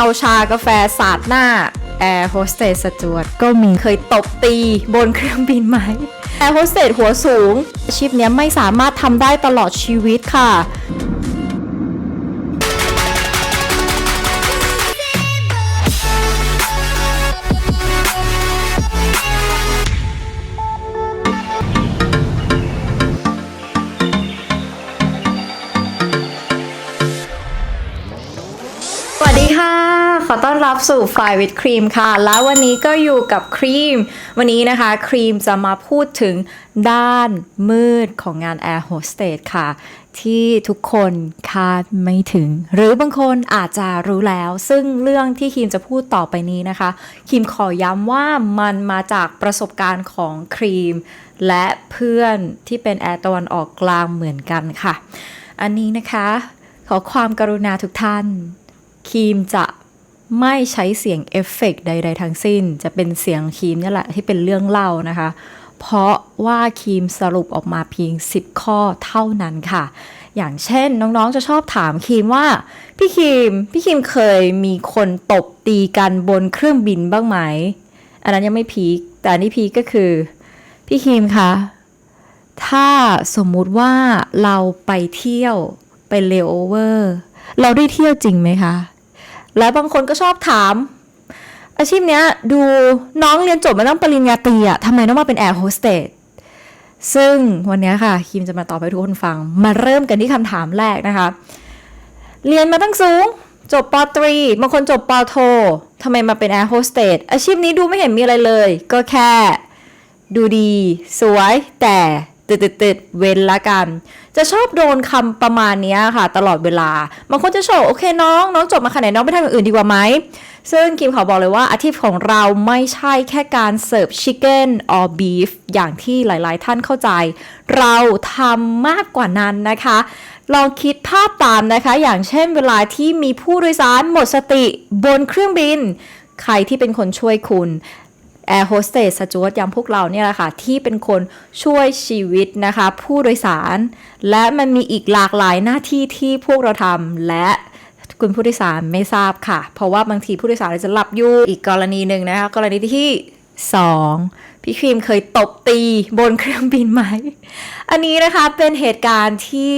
เอาชากาแฟสาดหน้าแอร์โฮสเตสสจวตก็มีเคยตบตีบนเครื่องบินไหมแอร์โฮสเตสหัวสูง อาชีพเนี้ยไม่สามารถทำได้ตลอดชีวิตค่ะสวัสดีค่ะ ขอต้อนรับสู่ฝ่ายวิดครีมค่ะ แล้ววันนี้ก็อยู่กับครีม วันนี้นะคะครีมจะมาพูดถึงด้านมืดของงาน Air Hostess ค่ะ ที่ทุกคนคาดไม่ถึง หรือบางคนอาจจะรู้แล้ว ซึ่งเรื่องที่ครีมจะพูดต่อไปนี้นะคะครีมขอย้ำว่ามันมาจากประสบการณ์ของครีม และเพื่อนที่เป็นแอร์ตะวันออกกลางเหมือนกันค่ะ อันนี้นะคะ ขอความกรุณาทุกท่านครีมจะ ไม่ใช้เสียงเอฟเฟกต์ใด ๆ ทั้งสิ้น จะเป็นเสียงครีมนี่แหละที่เป็นเรื่องเล่านะคะ เพราะว่าครีมสรุปออกมาเพียง 10 ข้อเท่านั้นค่ะ อย่างเช่นน้องๆจะชอบถามครีมว่า พี่ครีมพี่ครีมเคยมีคนตบตีกันบนเครื่องบินบ้างไหม อันนั้นยังไม่พีคแต่นนี้พีคก็คือ พี่ครีมคะถ้าสมมุติว่าเราไปเที่ยวไปเลโอเวอร์ เราได้เที่ยวจริงไหมคะ และบางคนก็ชอบถาม อาชีพเนี้ยดูน้องเรียนจบมาตั้งปริญญาตรีอะทำไมต้องมาเป็นแอร์โฮสเตสซึ่งวันนี้ค่ะคิมจะมาตอบให้ทุกคนฟัง มาเริ่มกันที่คำถามแรกนะคะ เรียนมาตั้งสูง จบปตรีบางคนจบปโททำไมมาเป็นแอร์โฮสเตสอาชีพนี้ดูไม่เห็นมีอะไรเลย ก็แค่ ดูดี สวยแต่ ติดติดติดๆเว้นละกัน จะชอบโดนคำประมาณนี้ค่ะ ตลอดเวลาบางคนจะชอบโอเคน้องน้องจบมาขนาดไหนน้องไปทำอย่างอื่นดีกว่าไหมซึ่งคิมขอบอกเลยว่าอาชีพของเราไม่ใช่แค่การเสิร์ฟชิคเก้นออบีฟอย่างที่หลาย ๆ ท่านเข้าใจ เราทำมากกว่านั้นนะคะ ลองคิดภาพตามนะคะ อย่างเช่นเวลาที่มีผู้โดยสารหมดสติบนเครื่องบิน ใครที่เป็นคนช่วยคุณ แอร์โฮสเตสจวตอย่างพวกเราเนี่ยแหละค่ะ ที่เป็นคนช่วยชีวิตนะคะ ผู้โดยสาร และมันมีอีกหลากหลายหน้าที่ที่พวกเราทำและคุณผู้โดยสารไม่ทราบค่ะ เพราะว่าบางทีผู้โดยสารอาจจะหลับอยู่อีกกรณีหนึ่งนะคะ กรณีที่ 2 พี่ครีมเคยตบตีบนเครื่องบินไหม อันนี้นะคะเป็นเหตุการณ์ที่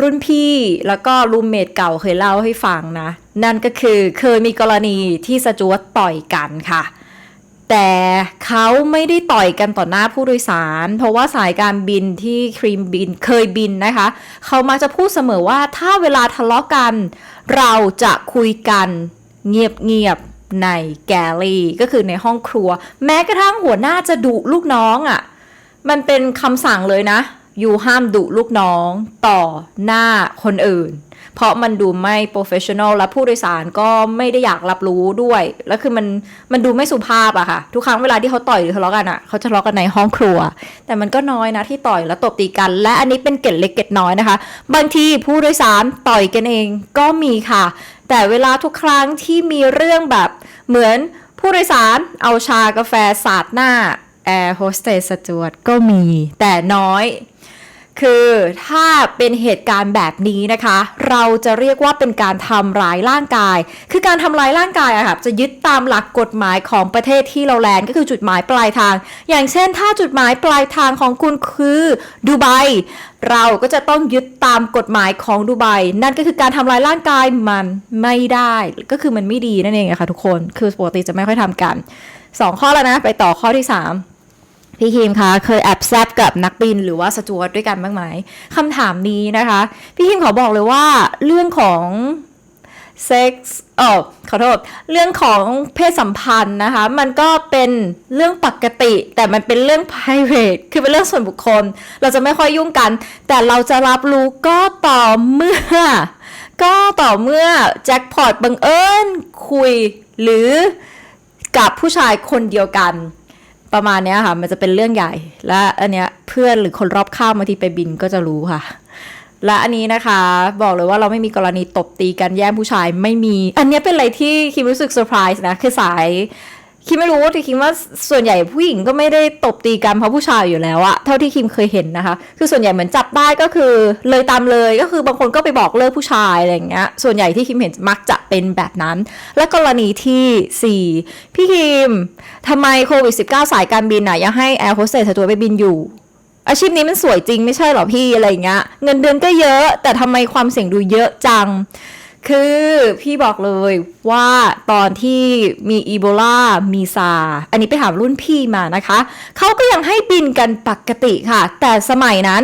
รุ่นพี่แล้วก็รูมเมทเก่าเคยเล่าให้ฟังนะ นั่นก็คือเคยมีกรณีที่สจวตต่อยกันค่ะ แต่เขาไม่ได้ต่อยกันต่อหน้าผู้โดยสาร เพราะว่าสายการบินที่ครีมบินเคยบินนะคะ เขามักจะพูดเสมอว่าถ้าเวลาทะเลาะกัน เราจะคุยกันเงียบๆในแกลลี่ ก็คือในห้องครัว แม้กระทั่งหัวหน้าจะดุลูกน้องอะ่ะ มันเป็นคำสั่งเลยนะ อยู่ห้ามดุลูกน้องต่อหน้าคนอื่น เพราะมันดูไม่โปรเฟชชั่นอลและผู้โดยสารก็ไม่ได้อยากรับรู้ด้วย แล้วคือมันมันดูไม่สุภาพอะค่ะ ทุกครั้งเวลาที่เขาต่อยหรือทะเลาะกันอะเขาจะทะเลาะกันในห้องครัว แต่มันก็น้อยนะที่ต่อยแล้วตบตีกัน และอันนี้เป็นเกร็ดเล็กเกร็ดน้อยนะคะ บางทีผู้โดยสารต่อยกันเองก็มีค่ะ แต่เวลาทุกครั้งที่มีเรื่องแบบเหมือนผู้โดยสารเอาชากาแฟสาดหน้าแอร์โฮสเตสจวตก็มีแต่น้อย คือถ้าเป็นเหตุการณ์แบบนี้นะคะ เราจะเรียกว่าเป็นการทำร้ายร่างกาย คือการทำร้ายร่างกายอะค่ะจะยึดตามหลักกฎหมายของประเทศที่เราแลนก็คือจุดหมายปลายทาง อย่างเช่น ถ้าจุดหมายปลายทางของคุณคือดูไบเราก็จะต้องยึดตามกฎหมายของดูไบนั่นก็คือการทำร้ายร่างกายมันไม่ได้ก็คือมันไม่ดีนั่นเองอะค่ะทุกคน คือปกติจะไม่ค่อยทำกันสองข้อแล้วนะ ไปต่อข้อที่สาม พี่คิมคะเคยแอบแซบกับนักบินหรือว่าสจวตด้วยกันบ้างไหมคำถามนี้นะคะ พี่คิมขอบอกเลยว่าเรื่องของเซ็กส์เออขอโทษ เรื่องของเพศสัมพันธ์นะคะ มันก็เป็นเรื่องปกติ แต่มันเป็นเรื่อง private คือเป็นเรื่องส่วนบุคคล เราจะไม่ค่อยยุ่งกัน แต่เราจะรับรู้ก็ต่อเมื่อ ก็ต่อเมื่อแจ็คพอตบังเอิญคุยหรือกับผู้ชายคนเดียวกัน ประมาณเนี้ยค่ะ มันจะเป็นเรื่องใหญ่ และอันเนี้ยเพื่อนหรือคนรอบข้างบางทีไปบินก็จะรู้ค่ะ และอันนี้นะคะ บอกเลยว่าเราไม่มีกรณีตบตีกันแย่งผู้ชายไม่มี อันเนี้ยเป็นอะไรที่คิมรู้สึกเซอร์ไพรส์นะคือสาย คิมไม่รู้แต่คิมว่าส่วนใหญ่ผู้หญิงก็ไม่ได้ตบตีกันเพราะผู้ชายอยู่แล้วอะเท่าที่คิมเคยเห็นนะคะ คือส่วนใหญ่เหมือนจับได้ก็คือเลยตามเลยก็คือบางคนก็ไปบอกเลิกผู้ชายอะไรอย่างเงี้ย ส่วนใหญ่ที่คิมเห็นมักจะเป็นแบบนั้น และกรณีทีสี่4 พี่คิมทำไมโควิด -19 สายการบินอะยังให้แอร์โฮสเตสตัวไปบินอยู่ อาชีพนี้มันสวยจริงไม่ใช่หรอพี่อะไรอย่างเงี้ยเงินเดือนก็เยอะ แต่ทำไมความเสี่ยงดูเยอะจัง คือพี่บอกเลยว่าตอนที่มีอีโบลา มีซา อันนี้ไปถามรุ่นพี่มานะคะ เขาก็ยังให้บินกันปกติค่ะ แต่สมัยนั้น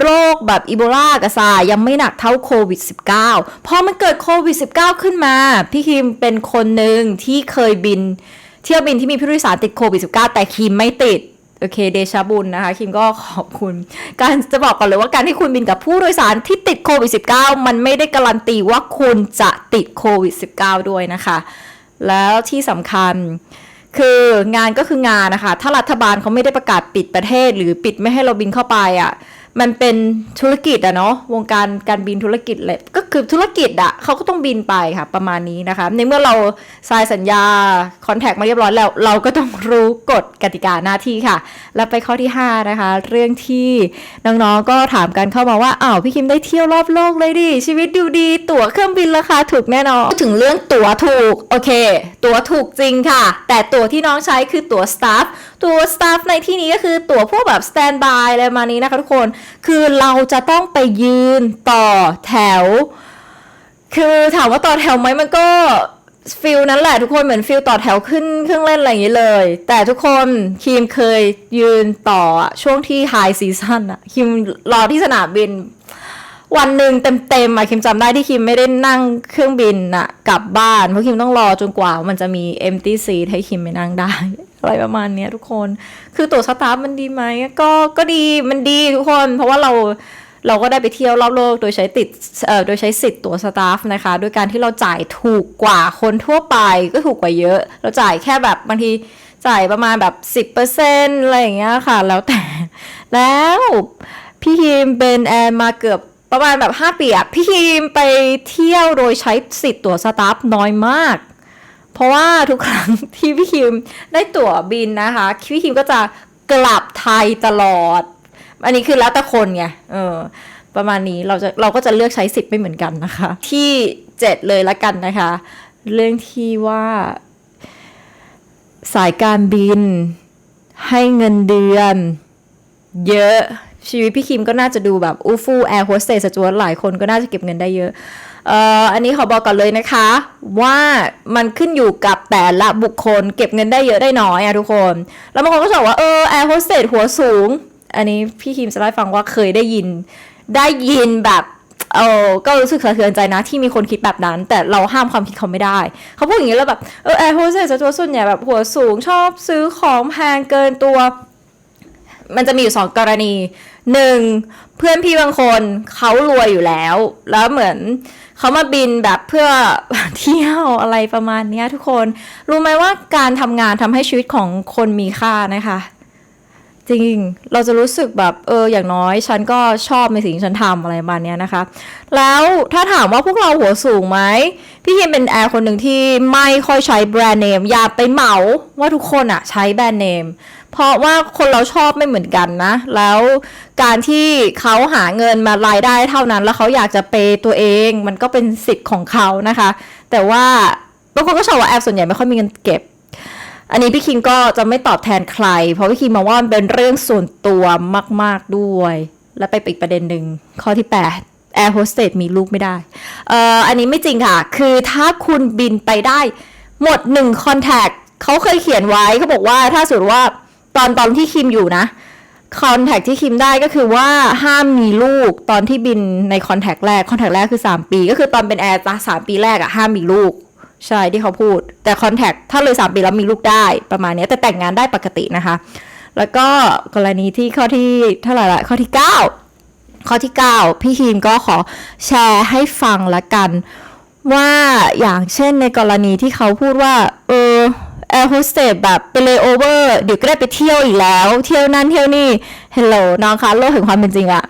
โรคแบบอีโบลากับซายังไม่หนักเท่าโควิด -19 พอมันเกิดโควิด -19 ขึ้นมา พี่คิมเป็นคนหนึ่งที่เคยบิน เที่ยวบินที่มีผู้โดยสารติดโควิด -19 แต่คิมไม่ติด โอเคเดชบุญนะคะ คิมก็ขอบคุณ การจะบอกก่อนเลยว่าการที่คุณบินกับผู้โดยสารที่ติดโควิด -19 มันไม่ได้การันตีว่าคุณจะติดโควิด -19 ด้วยนะคะ แล้วที่สำคัญคืองานก็คืองานนะคะ ถ้ารัฐบาลเขาไม่ได้ประกาศปิดประเทศ หรือปิดไม่ให้เราบินเข้าไปอะ่ะ มันเป็นธุรกิจอะเนาะวงการการบินธุรกิจเลยก็คือธุรกิจอะเขาก็ต้องบินไปค่ะประมาณนี้นะคะ ในเมื่อเราทรายสัญญาคอนแทคมาเรียบร้อยแล้ว เราก็ต้องรู้กฎกติกาหน้าที่ค่ะ แล้วไปข้อที่ 5 นะคะ เรื่องที่น้องๆก็ถามกันเข้ามาว่าอ้าวพี่คิมได้เที่ยวรอบโลกเลยดิชีวิตดูดี ตั๋วเครื่องบินราคาถูกแน่นอนถึงเรื่องตั๋วถูกโอเค ตั๋วถูกจริงค่ะ แต่ตั๋วที่น้องใช้คือตั๋วสตาฟตั๋วสตาฟในที่นี้ก็คือตั๋วพวกแบบสแตนบายอะไรประมาณนี้นะคะทุกคนคือเราจะต้องไปยืนต่อแถว คือถามว่าต่อแถวไหมมันก็ฟิลนั้นแหละทุกคนเหมือนฟิลต่อแถวขึ้นเครื่องเล่นอะไรอย่างนี้เลย แต่ทุกคนคิมเคยยืนต่อช่วงที่ไฮซีซั่นอะคิมรอที่สนามบิน วันหนึ่งเต็มๆอะคิมจำได้ที่คิมไม่ได้นั่งเครื่องบินอะกลับบ้านเพราะคิมต้องรอจนกว่ามันจะมี empty seat ให้คิมไปนั่งได้ อะไรประมาณเนี้ยทุกคน คือตั๋วสตาฟมันดีไหมก็ก็ดีมันดีทุกคน เพราะว่าเราเราก็ได้ไปเที่ยวรอบโลกโดยใช้ติดเอ่อโดยใช้สิทธิ์ตั๋วสตาฟนะคะ โดยการที่เราจ่ายถูกกว่าคนทั่วไปก็ถูกกว่าเยอะ เราจ่ายแค่แบบบางทีจ่ายประมาณแบบ 10%อะไรอย่างเงี้ยค่ะ แล้วแต่แล้วพี่คิมเป็นแอร์มาเกือบ ประมาณแบบ5ปีอะพี่คิมไปเที่ยวโดยใช้สิทธิ์ตั๋วสตาฟน้อยมาก เพราะว่าทุกครั้งที่พี่คิมได้ตั๋วบินนะคะ พี่คิมก็จะกลับไทยตลอด อันนี้คือแล้วแต่คนไงเออประมาณนี้เราจะเราก็จะเลือกใช้สิทธิ์ไม่เหมือนกันนะคะ ที่เจ็ดเลยละกันนะคะ เรื่องที่ว่า สายการบินให้เงินเดือน เยอะ ชีวิตพี่คิมก็น่าจะดูแบบอู้ฟู่แอร์โฮสเตสจวตหลายคนก็น่าจะเก็บเงินได้เยอะเอ่ออันนี้ขอบอกก่อนเลยนะคะ ว่ามันขึ้นอยู่กับแต่ละบุคคลเก็บเงินได้เยอะได้น้อยอะทุกคน แล้วบางคนก็จะบอกว่าเออแอร์โฮสเตสหัวสูง อันนี้พี่คิมจะได้ฟังว่าเคยได้ยินได้ยินแบบเออก็รู้สึกสะเทือนใจนะที่มีคนคิดแบบนั้น แต่เราห้ามความคิดเขาไม่ได้ เขาพูดอย่างนี้แล้วแบบเออแอร์โฮสเตสตัวส่วนใหญ่แบบหัวสูงชอบซื้อของแพงเกินตัว มันจะมีอยู่สองกรณีหนึ่งเพื่อนพี่บางคนเขารวยอยู่แล้ว แล้วเหมือนเขามาบินแบบเพื่อเที่ยวอะไรประมาณนี้ทุกคน รู้ไหมว่าการทำงานทำให้ชีวิตของคนมีค่านะคะ จริงเราจะรู้สึกแบบเอออย่างน้อย ฉันก็ชอบในสิ่งที่ฉันทำอะไรประมาณเนี้ยนะคะ แล้วถ้าถามว่าพวกเราหัวสูงไหมพี่เฮียเป็นแอร์คนหนึ่งที่ไม่ค่อยใช้แบรนด์เนมอย่าไปเหมาว่าทุกคนอะใช้แบรนด์เนม เพราะว่าคนเราชอบไม่เหมือนกันนะ แล้วการที่เขาหาเงินมารายได้เท่านั้น แล้วเขาอยากจะเปย์ตัวเอง มันก็เป็นสิทธิ์ของเขานะคะ แต่ว่าบางคนก็ชอบว่าแอปส่วนใหญ่ไม่ค่อยมีเงินเก็บ อันนี้พี่คิมก็จะไม่ตอบแทนใคร เพราะพี่คิมมองว่ามันเป็นเรื่องส่วนตัวมาก ๆด้วย แล้วไปอีกประเด็นหนึ่งข้อที่ 8แอร์โฮสเตสมีลูกไม่ได้ เอ่อ อันนี้ไม่จริงค่ะ คือถ้าคุณบินไปได้หมดหนึ่งคอนแทคเขาเคยเขียนไว้เขาบอกว่าถ้าสมมติว่า ตอนตอนที่คิมอยู่นะคอนแทคที่คิมได้ก็คือว่าห้ามมีลูกตอนที่บินในคอนแทคแรกคอนแทคแรกคือ 3 ปี ก็คือตอนเป็นแอร์สามปีแรกอะห้ามมีลูกใช่ที่เขาพูด แต่คอนแทคถ้าเลย 3 ปีแล้วมีลูกได้ประมาณนี้แต่แต่งงานได้ปกตินะคะ แล้วก็กรณีที่ข้อที่เท่าไหร่ละข้อที่ 9 ข้อที่ 9 พี่คิมก็ขอแชร์ให้ฟังละกัน ว่าอย่างเช่นในกรณีที่เขาพูดว่า เออ แอร์โฮสเตสแบบไปเลยโอเวอร์เดี๋ยวก็ได้ไปเที่ยวอีกแล้ว เที่ยวนั่นเที่ยวนี่เฮลโหลน้องคะโลกแห่งความเป็นจริงอะ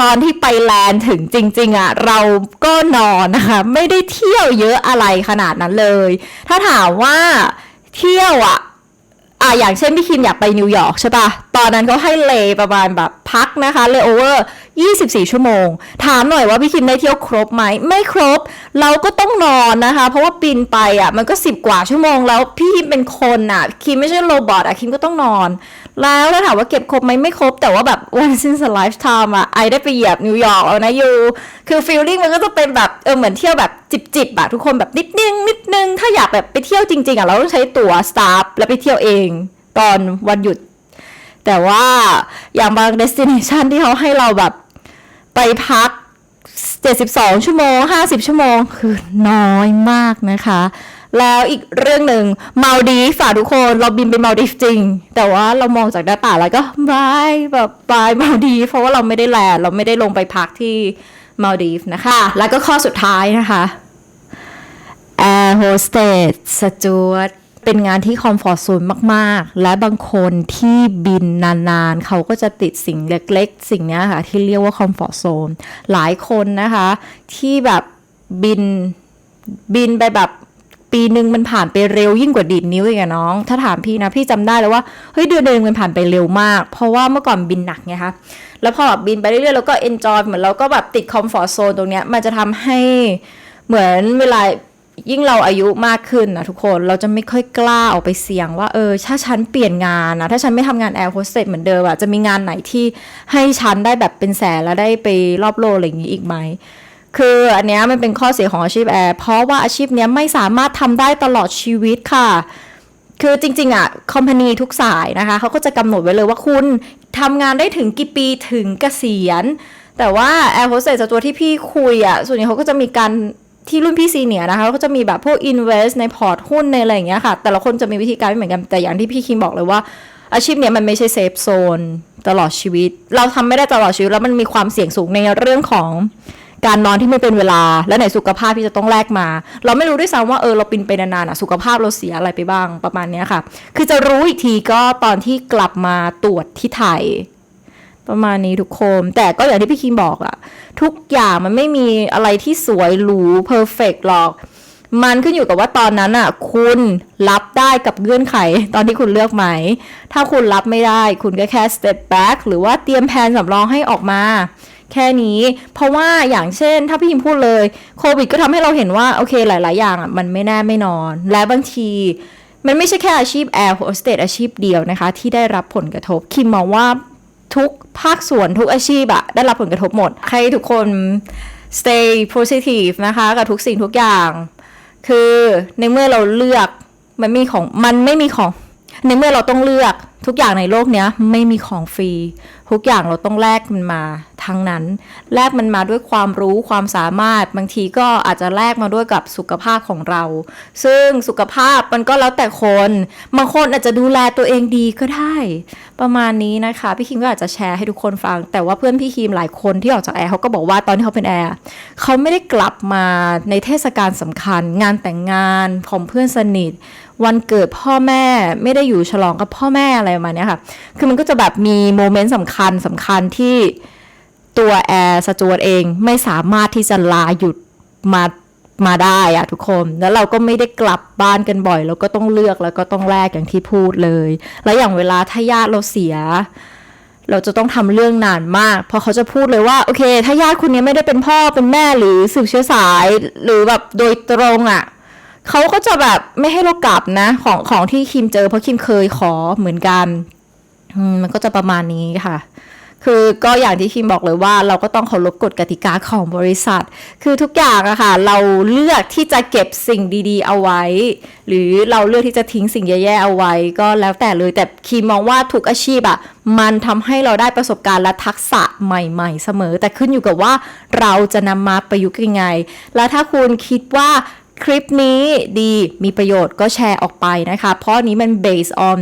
ตอนที่ไปแลนด์ถึงจริง ๆอะเราก็นอนนะคะ ไม่ได้เที่ยวเยอะอะไรขนาดนั้นเลย ถ้าถามว่าเที่ยวอะอะอย่างเช่นพี่คิมอยากไปนิวยอร์กใช่ปะตอนนั้นเขาให้เลประมาณแบบพักนะคะเลโอเวอร์ 24 ชั่วโมง ถามหน่อยว่าพี่คิมได้เที่ยวครบไหม ไม่ครบ เราก็ต้องนอนนะคะ เพราะว่าบินไปอะมันก็ 10 กว่าชั่วโมงแล้วพี่คิมเป็นคนอะ คิมไม่ใช่โรบอทอะคิมก็ต้องนอน แล้วถ้าถามว่าเก็บครบไหมไม่ครบ แต่ว่าแบบ once in a lifetime อะไอได้ไปเหยียบนิวยอร์กแล้วนะยูคือ feeling มันก็จะเป็นแบบเออเหมือนเที่ยวแบบจิบๆอะทุกคนแบบนิดนึงนิดนึงถ้าอยากแบบไปเที่ยวจริงๆอะเราต้องใช้ตั๋ว staff แล้วไปเที่ยวเอง ตอนวันหยุดแต่ว่าอย่างบาง destination ที่เขาให้เราแบบ ไปพัก 72 ชั่วโมง 50 ชั่วโมง คือน้อยมากนะคะ แล้วอีกเรื่องหนึ่งมาดีฝากทุกคนเราบินไปมาดีฟจริง แต่ว่าเรามองจากหน้าต่างแล้วก็บายแบบบายมาดีฟเพราะว่าเราไม่ได้แลนด์เราไม่ได้ลงไปพักที่มาดีฟนะคะ แล้วก็ข้อสุดท้ายนะคะ Air Hostess สจวต เป็นงานที่คอมฟอร์ z โซนมาก ๆ และบางคนที่บินนาน ๆ เขาก็จะติดสิ่งเล็ก ๆ สิ่งนี้ค่ะ ที่เรียกว่าคอมฟอร์ z โซนหลายคนนะคะ ที่แบบบินบินไปแบบปีหนึ่งมันผ่านไปเร็วยิ่งกว่าดีดนิ้วอีกอะน้อง ถ้าถามพี่นะ พี่จำได้เลยว่าเฮ้ยเดือนหนึ่งมันผ่านไปเร็วมาก เพราะว่าเมื่อก่อนบินหนักไงคะ แล้วพอแบบบินไปเรื่อยๆแล้วก็เอนจอยเหมือนเราก็แบบติดคอมฟอร์ z โซนตรงเนี้ยมันจะทำให้เหมือนเวลา ยิ่งเราอายุมากขึ้นนะทุกคนเราจะไม่ค่อยกล้าออกไปเสี่ยงว่าเออถ้าฉันเปลี่ยนงานนะถ้าฉันไม่ทำงานแอร์โฮสเตสเหมือนเดิมอะจะมีงานไหนที่ให้ฉันได้แบบเป็นแสนแล้วได้ไปรอบโลกอะไรอย่างนี้อีกไหมคืออันเนี้ยมันเป็นข้อเสียของอาชีพแอร์เพราะว่าอาชีพเนี้ยไม่สามารถทำได้ตลอดชีวิตค่ะ คือจริง ๆอะคอมพานีทุกสายนะคะเขาก็จะกำหนดไว้เลยว่าคุณทำงานได้ถึงกี่ปีถึงเกษียณแต่ว่าแอร์โฮสเตสตัวที่พี่คุยอะส่วนใหญ่เขาก็จะมีการ ที่รุ่นพี่ซีเนียนะคะเขาก็จะมีแบบพวก invest ในพอร์ตหุ้นในอะไรอย่างเงี้ยค่ะ แต่ละคนจะมีวิธีการไม่เหมือนกัน แต่อย่างที่พี่คิมบอกเลยว่า อาชีพเนี้ยมันไม่ใช่เซฟโซนตลอดชีวิต เราทำไม่ได้ตลอดชีวิต แล้วมันมีความเสี่ยงสูงในเรื่องของการนอนที่ไม่เป็นเวลา และในสุขภาพที่จะต้องแลกมา เราไม่รู้ด้วยซ้ำว่าเออเราปินไปนานๆอะสุขภาพเราเสียอะไรไปบ้างประมาณเนี้ยค่ะ คือจะรู้อีกทีก็ตอนที่กลับมาตรวจที่ไทย ประมาณนี้ทุกคน แต่ก็อย่างที่พี่คิมบอกอะทุกอย่างมันไม่มีอะไรที่สวยหรูเพอร์เฟกหรอก มันขึ้นอยู่กับว่าตอนนั้นอะคุณรับได้กับเงื่อนไข ตอนที่คุณเลือกไหม ถ้าคุณรับไม่ได้ คุณก็แค่ step back หรือว่าเตรียมแผนสำรองให้ออกมา แค่นี้ เพราะว่าอย่างเช่น ถ้าพี่พิมพูดเลยโควิดก็ทำให้เราเห็นว่าโอเคหลาย ๆ อย่างอะมันไม่แน่ไม่นอน และบางทีมันไม่ใช่แค่อาชีพแอร์โฮสเตสอาชีพเดียวนะคะ ที่ได้รับผลกระทบคิมมองว่า ทุกภาคส่วนทุกอาชีพอะได้รับผลกระทบหมด ให้ทุกคน stay positive นะคะ กับทุกสิ่งทุกอย่าง คือในเมื่อเราเลือกมันมีของมันไม่มีของ ในเมื่อเราต้องเลือกทุกอย่างในโลกเนี้ยไม่มีของฟรี ทุกอย่างเราต้องแลกมันมาทั้งนั้น แลกมันมาด้วยความรู้ความสามารถบางทีก็อาจจะแลกมาด้วยกับสุขภาพของเรา ซึ่งสุขภาพมันก็แล้วแต่คนบางคนอาจจะดูแลตัวเองดีก็ได้ ประมาณนี้นะคะ พี่คิมก็อาจจะแชร์ให้ทุกคนฟัง แต่ว่าเพื่อนพี่คิมหลายคนที่ออกจากแอร์เขาก็บอกว่าตอนที่เขาเป็นแอร์เขาไม่ได้กลับมาในเทศกาลสำคัญ งานแต่งงานของเพื่อนสนิท วันเกิดพ่อแม่ไม่ได้อยู่ฉลองกับพ่อแม่อะไรประมาณเนี้ยค่ะ คือมันก็จะแบบมีโมเมนต์สำคัญสำคัญที่ตัวแอร์สจวตเองไม่สามารถที่จะลาหยุดมามาได้อะทุกคน แล้วเราก็ไม่ได้กลับบ้านกันบ่อยเราก็ต้องเลือกแล้วก็ต้องแลกอย่างที่พูดเลย แล้วอย่างเวลาถ้าญาติเราเสีย เราจะต้องทำเรื่องนานมาก เพราะเขาจะพูดเลยว่าโอเค ถ้าญาติคุณนี้ไม่ได้เป็นพ่อเป็นแม่หรือสืบเชื้อสาย หรือแบบโดยตรงอะ่ะ เขาก็จะแบบไม่ให้เรากลับนะ ของของที่คิมเจอเพราะคิมเคยขอเหมือนกันมันก็จะประมาณนี้ค่ะ คือก็อย่างที่คิมบอกเลยว่า เราก็ต้องเคารพกฎกติกาของบริษัท คือทุกอย่างอะค่ะ เราเลือกที่จะเก็บสิ่งดีๆ เอาไว้ หรือเราเลือกที่จะทิ้งสิ่งแย่ๆเอาไว้ ก็แล้วแต่เลย แต่คิมมองว่าทุกอาชีพอะมันทำให้เราได้ประสบการณ์และทักษะใหม่ๆ เสมอ แต่ขึ้นอยู่กับว่าเราจะนำมาประยุกต์ยังไง แล้วถ้าคุณคิดว่า คลิปนี้ดีมีประโยชน์ก็แชร์ออกไปนะคะ เพราะนี้มัน based on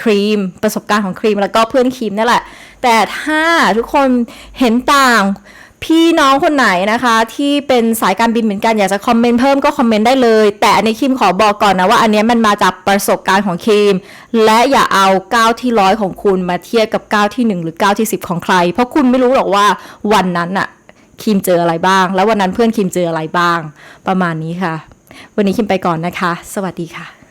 ครีมประสบการณ์ของครีมแล้วก็เพื่อนครีมนั่นแหละ แต่ถ้าทุกคนเห็นต่างพี่น้องคนไหนนะคะ ที่เป็นสายการบินเหมือนกันอยากจะคอมเมนต์เพิ่มก็คอมเมนต์ได้เลย แต่อันนี้คิมขอบอกก่อนนะว่าอันนี้มันมาจากประสบการณ์ของคิมและอย่าเอาก้าวที่ร้อยของคุณมาเทียบกับก้าวที่หนึ่งหรือก้าวที่สิบของใคร เพราะคุณไม่รู้หรอกว่าวันนั้นอะคิมเจออะไรบ้าง แล้ววันนั้นเพื่อนคิมเจออะไรบ้าง ประมาณนี้ค่ะ วันนี้คิมไปก่อนนะคะ สวัสดีค่ะ